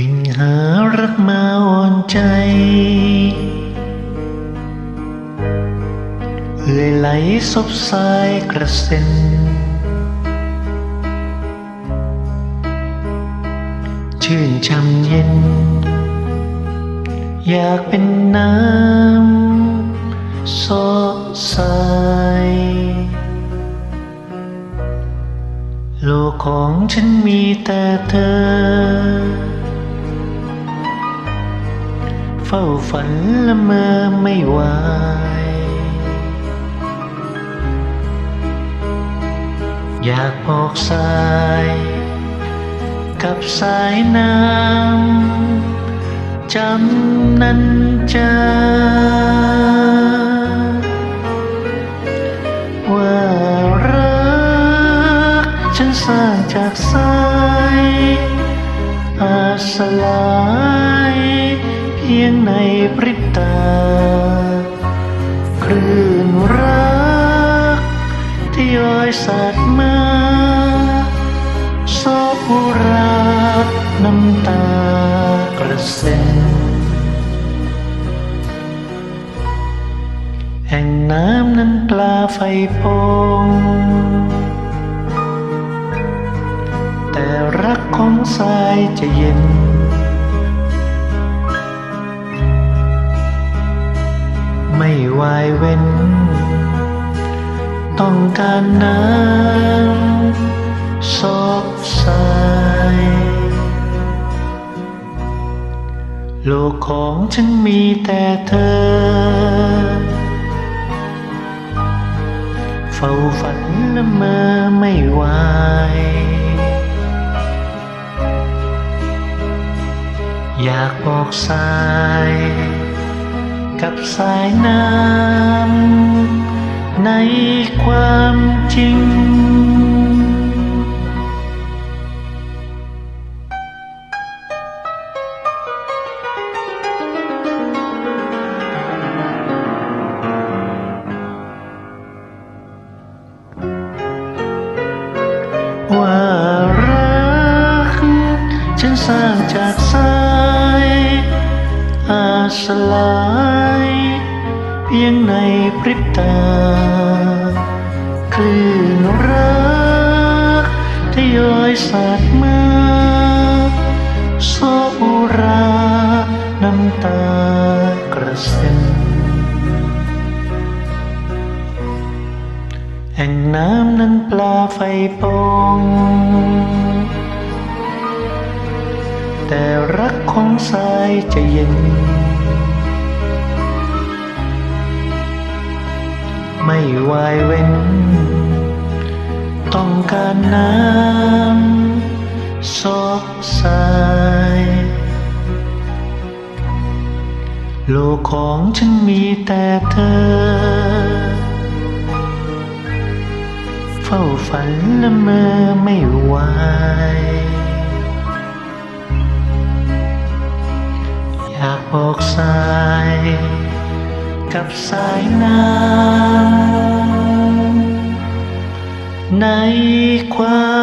วิ่งหารักมาอ่อนใจ เอื่อยไหลซบสายกระเซ็น ชื่นช่ำเย็น อยากเป็นน้ำซอสายโลกของฉันมีแต่เธอ เฝ้าฝันละเมอไม่ไหวอยากบอกสาย กับสายน้ำจำนั้นจะว่ารักฉันสร้างจากสายอาสลา ตา คลื่นรักที่ย้อยสัดมาซอบรักน้ำตากระเซ็นแห่งน้ำนั้นปลาไฟปงแต่รักของสายจะเย็น ต้องการน้ำซอกสายโลกของฉันมีแต่เธอ เฝ้าฝันละเมอไม่ไหวอยากบอกสาย กับสายน้ำใน ความจริง ว่ารัก ฉันสร้างจากสายอาสลาย เพียงในพริบตา คลื่นรักที่ย้อยสาดมาโซอุรา น้ำตากระเซ็นแห่งน้ำนั้นปลาไฟปองแต่รักของสายจะเย็น ไม่วายเว้น ต้องการน้ำซอกสาย โลกของฉันมีแต่เธอ เฝ้าฝันละเมอไม่ไหวอยากบอกสาย กับสายน้ำในความ